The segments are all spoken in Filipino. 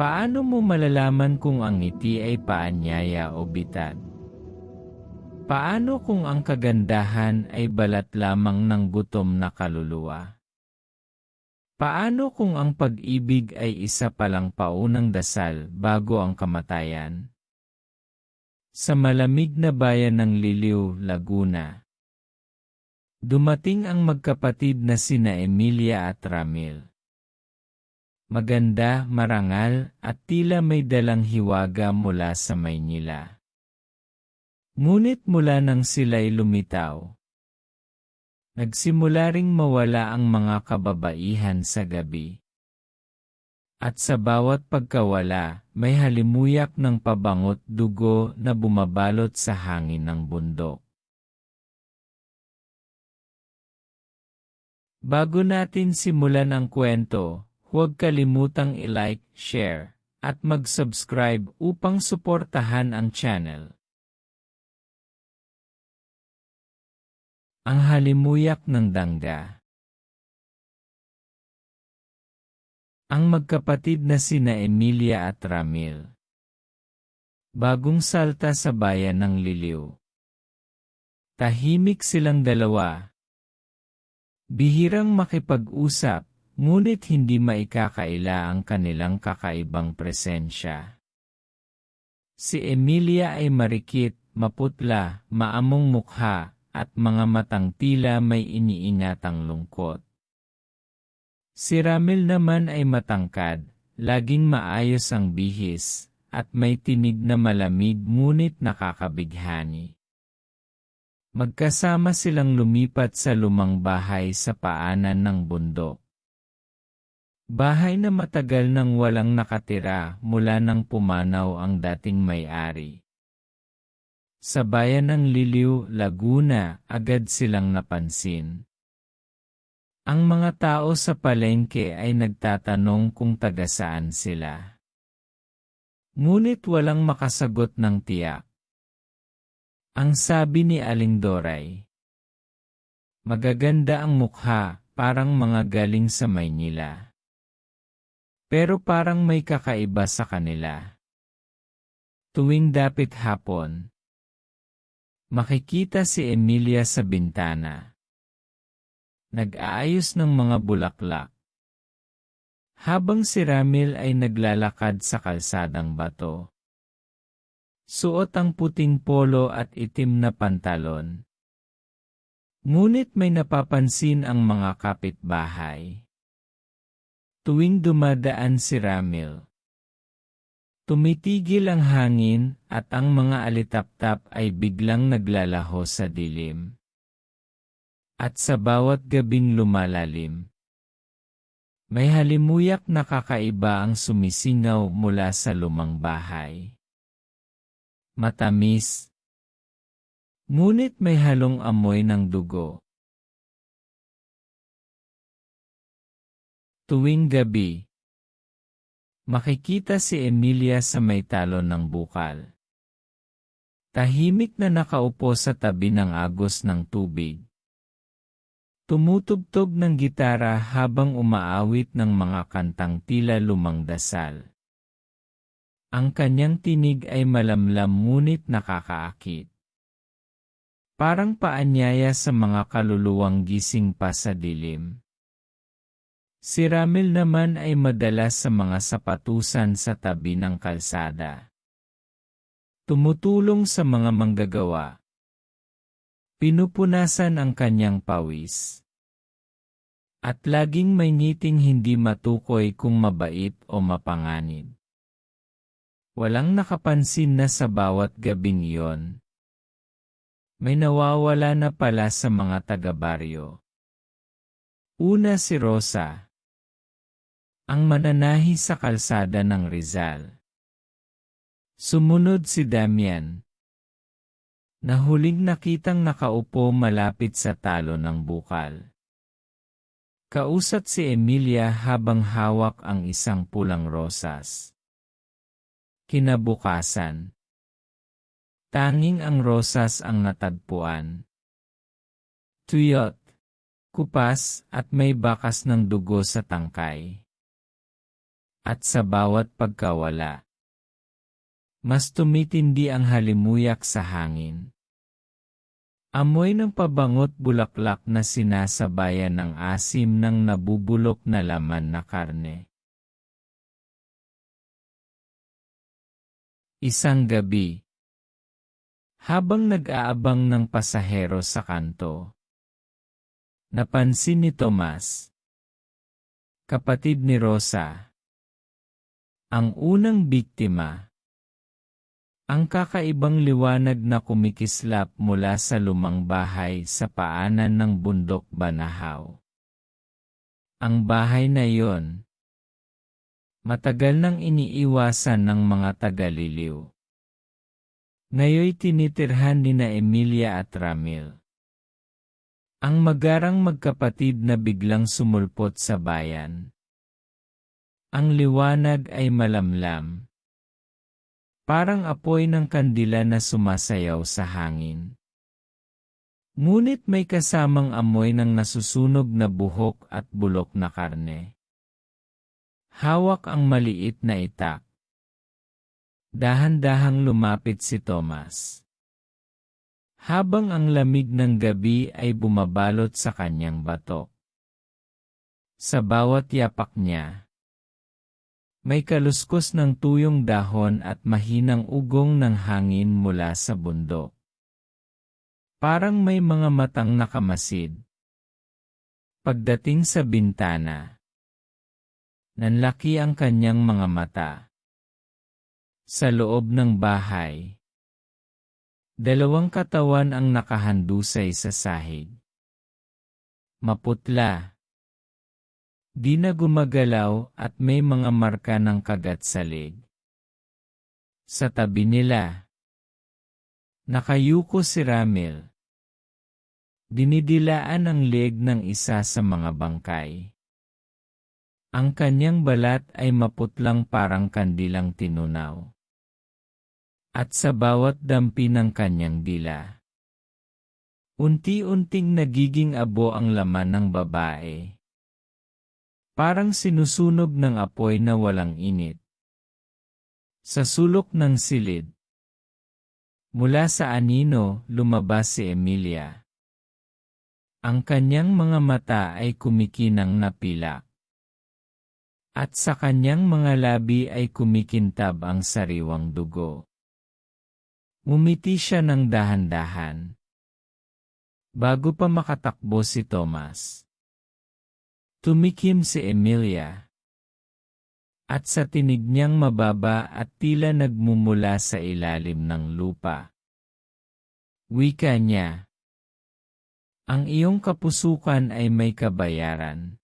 Paano mo malalaman kung ang ngiti ay paanyaya o bitad? Paano kung ang kagandahan ay balat lamang ng gutom na kaluluwa? Paano kung ang pag-ibig ay isa palang paunang dasal bago ang kamatayan? Sa malamig na bayan ng Liliw, Laguna, dumating ang magkapatid na sina Emilia at Ramil. Maganda, marangal, at tila may dalang hiwaga mula sa Maynila. Ngunit mula nang sila'y lumitaw, nagsimula ring mawala ang mga kababaihan sa gabi. At sa bawat pagkawala, may halimuyak ng pabangot dugo na bumabalot sa hangin ng bundok. Bago natin simulan ang kwento, huwag kalimutang i-like, share, at mag-subscribe upang suportahan ang channel. Ang halimuyak ng dangga Ang magkapatid na sina Emilia at Ramil. Bagong salta sa bayan ng Liliw. Tahimik silang dalawa. Bihirang makipag-usap, ngunit hindi maikakaila ang kanilang kakaibang presensya. Si Emilia ay marikit, maputla, maamong mukha, at mga matang tila may iniingatang lungkot. Si Ramil naman ay matangkad, laging maayos ang bihis, at may tinig na malamig ngunit nakakabighani. Magkasama silang lumipat sa lumang bahay sa paanan ng bundok. Bahay na matagal nang walang nakatira mula nang pumanaw ang dating may-ari. Sa bayan ng Liliw, Laguna, agad silang napansin. Ang mga tao sa palengke ay nagtatanong kung taga saan sila. Ngunit walang makasagot ng tiyak. Ang sabi ni Aling Doray, Magaganda ang mukha, parang mga galing sa Maynila. Pero parang may kakaiba sa kanila. Tuwing dapit hapon, Makikita si Emilia sa bintana. Nag-aayos ng mga bulaklak. Habang si Ramil ay naglalakad sa kalsadang bato. Suot ang puting polo at itim na pantalon. Ngunit may napapansin ang mga kapitbahay. Tuwing dumadaan si Ramil, Tumitigil ang hangin at ang mga alitaptap ay biglang naglalaho sa dilim. At sa bawat gabing lumalalim, may halimuyak na kakaiba ang sumisingaw mula sa lumang bahay. Matamis, ngunit may halong amoy ng dugo. Tuwing gabi, Makikita si Emilia sa may talon ng bukal. Tahimik na nakaupo sa tabi ng agos ng tubig. Tumutugtog ng gitara habang umaawit ng mga kantang tila lumang dasal. Ang kanyang tinig ay malamlam ngunit nakakaakit. Parang paanyaya sa mga kaluluwang gising pa sa dilim. Si Ramil naman ay madalas sa mga sapatusan sa tabi ng kalsada. Tumutulong sa mga manggagawa. Pinupunasan ang kanyang pawis. At laging may ngiting hindi matukoy kung mabait o mapanganib. Walang nakapansin na sa bawat gabing iyon. May nawawala na pala sa mga taga-baryo. Una si Rosa, ang mananahi sa kalsada ng Rizal. Sumunod si Damian, na huling nakitang nakaupo malapit sa talo ng bukal. Kausat si Emilia habang hawak ang isang pulang rosas. Kinabukasan. Tanging ang rosas ang natagpuan. Tuyot, kupas at may bakas ng dugo sa tangkay. At sa bawat pagkawala, mas tumitindi ang halimuyak sa hangin. Amoy ng pabangot bulaklak na sinasabayan ng asim ng nabubulok na laman na karne. Isang gabi. Habang nag-aabang ng pasahero sa kanto, napansin ni Tomas, kapatid ni Rosa, ang unang biktima, ang kakaibang liwanag na kumikislap mula sa lumang bahay sa paanan ng bundok Banahaw. Ang bahay na yon, matagal nang iniiwasan ng mga tagaliliw. Ngayoy tinitirhan ni na Emilia at Ramil. Ang magarang magkapatid na biglang sumulpot sa bayan. Ang liwanag ay malamlam Parang apoy ng kandila na sumasayaw sa hangin. Ngunit may kasamang amoy ng nasusunog na buhok at bulok na karne. Hawak ang maliit na itak. Dahan-dahang lumapit si Thomas. Habang ang lamig ng gabi ay bumabalot sa kanyang batok. Sa bawat yapak niya, may kaluskos ng tuyong dahon at mahinang ugong ng hangin mula sa bundok. Parang may mga matang nakamasid. Pagdating sa bintana, nanlaki ang kanyang mga mata. Sa loob ng bahay, dalawang katawan ang nakahandusay sa sahig. Maputla, Di na gumagalaw at may mga marka ng kagat sa leg. Sa tabi nila, nakayuko si Ramil. Dinidilaan ang leg ng isa sa mga bangkay. Ang kanyang balat ay maputlang parang kandilang tinunaw. At sa bawat dampi ng kanyang dila, unti-unting nagiging abo ang laman ng babae. Parang sinusunog ng apoy na walang init. Sa sulok ng silid. Mula sa anino, lumabas si Emilia. Ang kanyang mga mata ay kumikinang napila. At sa kanyang mga labi ay kumikintab ang sariwang dugo. Umiti siya ng dahan-dahan. Bago pa makatakbo si Thomas. Tumikim si Emilia. At sa tinig niyang mababa at tila nagmumula sa ilalim ng lupa. Wika niya. Ang iyong kapusukan ay may kabayaran.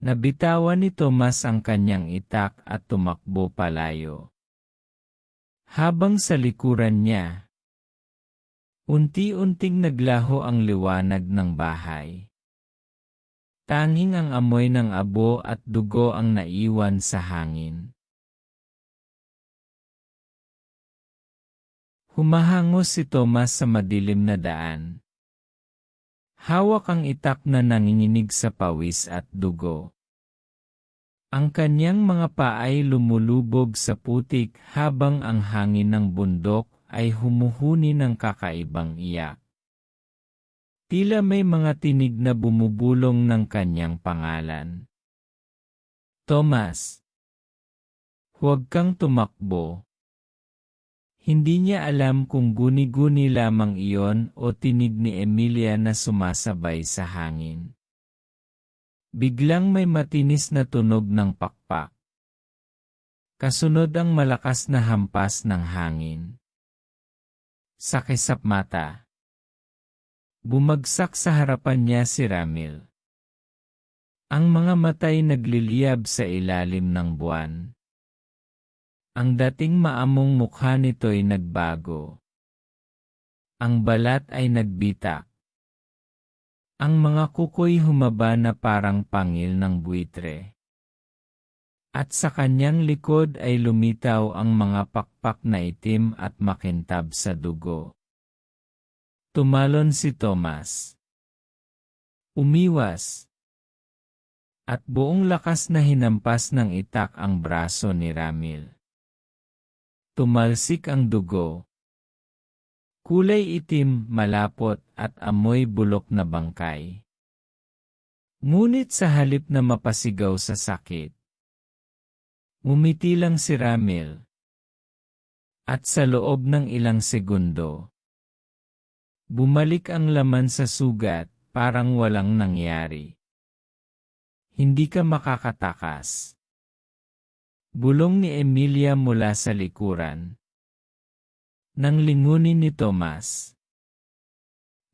Nabitawan ni Tomas ang kanyang itak at tumakbo palayo. Habang sa likuran niya, unti-unting naglaho ang liwanag ng bahay. Tanging ang amoy ng abo at dugo ang naiwan sa hangin. Humahangos si Thomas sa madilim na daan. Hawak ang itak na nanginginig sa pawis at dugo. Ang kanyang mga paay lumulubog sa putik habang ang hangin ng bundok ay humuhuni ng kakaibang iyak. Tila may mga tinig na bumubulong ng kanyang pangalan. Thomas. Huwag kang tumakbo. Hindi niya alam kung guni-guni lamang iyon o tinig ni Emilia na sumasabay sa hangin. Biglang may matinis na tunog ng pakpak. Kasunod ang malakas na hampas ng hangin. Sa kisap mata. Bumagsak sa harapan niya si Ramil. Ang mga matay nagliliyab sa ilalim ng buwan. Ang dating maamong mukha nito'y nagbago. Ang balat ay nagbitak. Ang mga kukoy humaba na parang pangil ng buitre. At sa kanyang likod ay lumitaw ang mga pakpak na itim at makintab sa dugo. Tumalon si Thomas. Umiwas. At buong lakas na hinampas ng itak ang braso ni Ramil. Tumalsik ang dugo. Kulay itim, malapot at amoy bulok na bangkay. Ngunit sa halip na mapasigaw sa sakit, umiti lang si Ramil. At sa loob ng ilang segundo, bumalik ang laman sa sugat parang walang nangyari. Hindi ka makakatakas. Bulong ni Emilia mula sa likuran. Nang lingunin ni Tomas.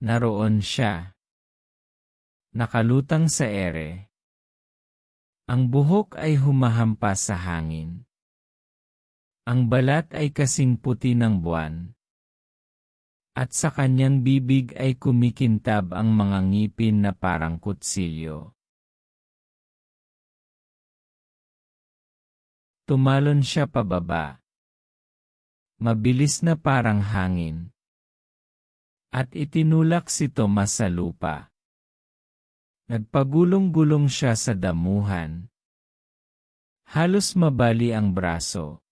Naroon siya. Nakalutang sa ere. Ang buhok ay humahampas sa hangin. Ang balat ay kasing puti ng buwan. At sa kanyang bibig ay kumikintab ang mga ngipin na parang kutsilyo. Tumalon siya pababa. Mabilis na parang hangin. At itinulak si Tomas sa lupa. Nagpagulong-gulong siya sa damuhan. Halos mabali ang braso.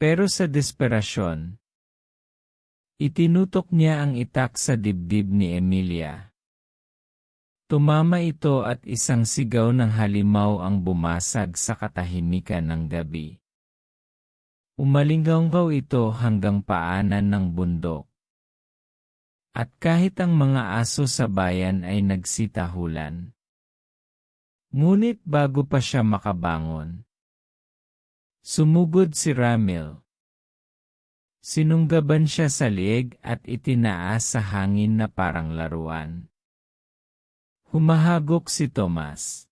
Pero sa desperasyon, itinutok niya ang itak sa dibdib ni Emilia. Tumama ito at isang sigaw ng halimaw ang bumasag sa katahimikan ng gabi. Umalinggaw ito hanggang paanan ng bundok. At kahit ang mga aso sa bayan ay nagsitahulan. Ngunit bago pa siya makabangon, sumugod si Ramil. Sinunggaban siya sa lieg at itinaas sa hangin na parang laruan. Humahagok si Tomas.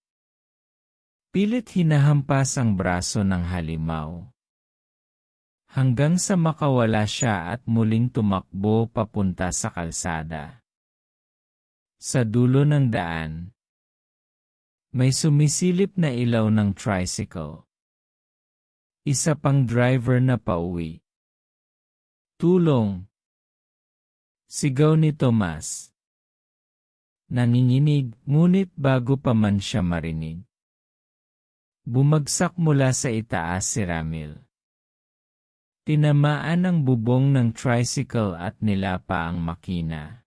Pilit hinahampas ang braso ng halimaw. Hanggang sa makawala siya at muling tumakbo papunta sa kalsada. Sa dulo ng daan, may sumisilip na ilaw ng tricycle. Isa pang driver na pauwi. Tulong! Sigaw ni Tomas. Nanginginig, ngunit bago pa man siya marinig. Bumagsak mula sa itaas si Ramil. Tinamaan ang bubong ng tricycle at nilapa ang makina.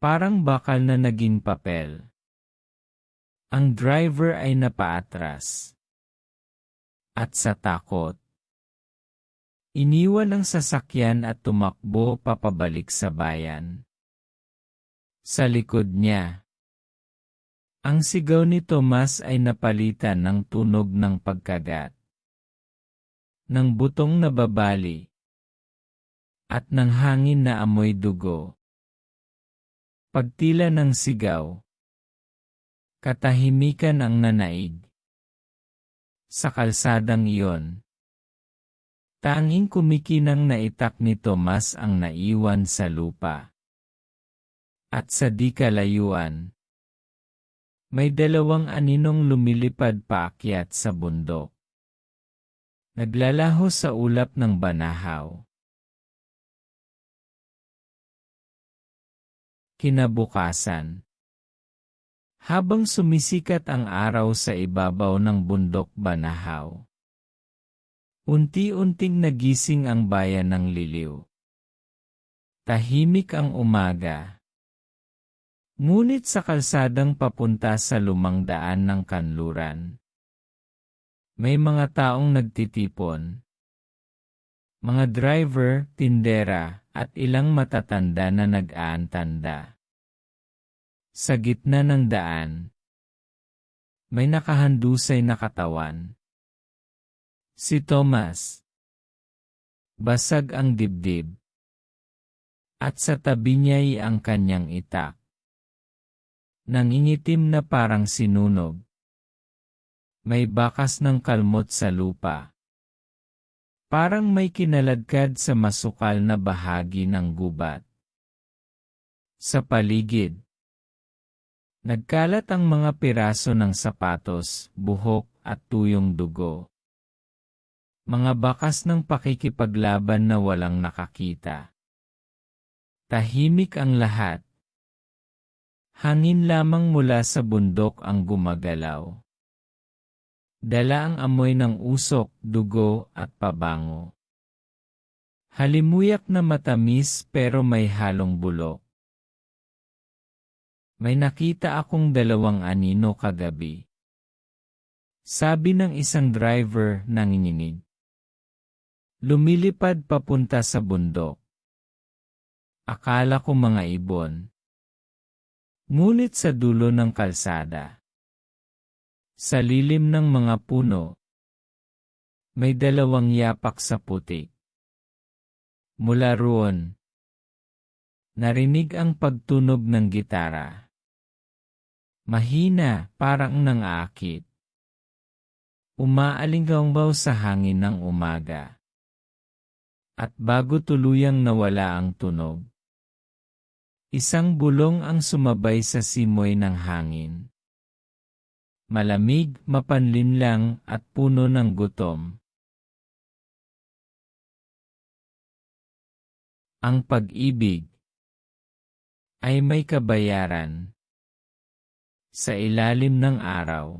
Parang bakal na naging papel. Ang driver ay napaatras. At sa takot, iniwan ang sasakyan at tumakbo papabalik sa bayan. Sa likod niya. Ang sigaw ni Tomas ay napalitan ng tunog ng pagkagat. Ng butong na babali. At ng hangin na amoy dugo. Pagtila ng sigaw. Katahimikan ang nanaig. Sa kalsadang iyon. Tanging kumikinang naitak ni Tomas ang naiwan sa lupa. At sa di kalayuan, may dalawang aninong lumilipad paakyat sa bundok. Naglalaho sa ulap ng banahaw. Kinabukasan Habang sumisikat ang araw sa ibabaw ng bundok banahaw, unti-unting nagising ang bayan ng liliw. Tahimik ang umaga Ngunit sa kalsadang papunta sa lumang daan ng kanluran, may mga taong nagtitipon. Mga driver, tindera, at ilang matatanda na nag-aantanda. Sa gitna ng daan, may nakahandusay na katawan. Si Thomas. Basag ang dibdib. At sa tabi niya'y ang kanyang itak nangingitim na parang sinunog. May bakas ng kalmot sa lupa. Parang may kinaladkad sa masukal na bahagi ng gubat. Sa paligid, nagkalat ang mga piraso ng sapatos, buhok at tuyong dugo. Mga bakas ng pakikipaglaban na walang nakakita. Tahimik ang lahat Hangin lamang mula sa bundok ang gumagalaw. Dala ang amoy ng usok, dugo at pabango. Halimuyak na matamis pero may halong bulok. May nakita akong dalawang anino kagabi. Sabi ng isang driver nanginginig. Lumilipad papunta sa bundok. Akala ko mga ibon. Ngunit sa dulo ng kalsada. Sa lilim ng mga puno, may dalawang yapak sa putik. Mula roon, narinig ang pagtunog ng gitara. Mahina, parang nang aakit. Umaalinggaw sa hangin ng umaga. At bago tuluyang nawala ang tunog, isang bulong ang sumabay sa simoy ng hangin malamig, mapanlinlang at puno ng gutom. Ang pag-ibig ay may kabayaran. Sa ilalim ng araw,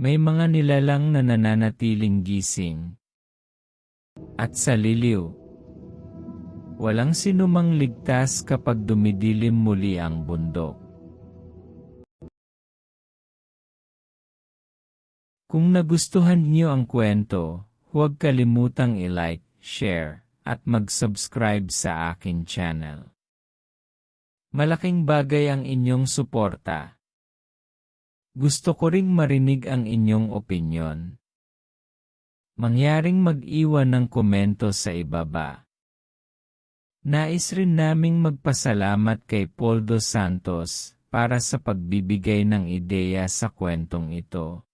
may mga nilalang na nananatiling gising. At sa liliw, walang sinumang ligtas kapag dumidilim muli ang bundok. Kung nagustuhan niyo ang kwento, huwag kalimutang i-like, share, at mag-subscribe sa akin channel. Malaking bagay ang inyong suporta. Gusto ko ring marinig ang inyong opinyon. Mangyaring mag-iwan ng komento sa ibaba. Nais rin naming magpasalamat kay Paul Dos Santos para sa pagbibigay ng ideya sa kwentong ito.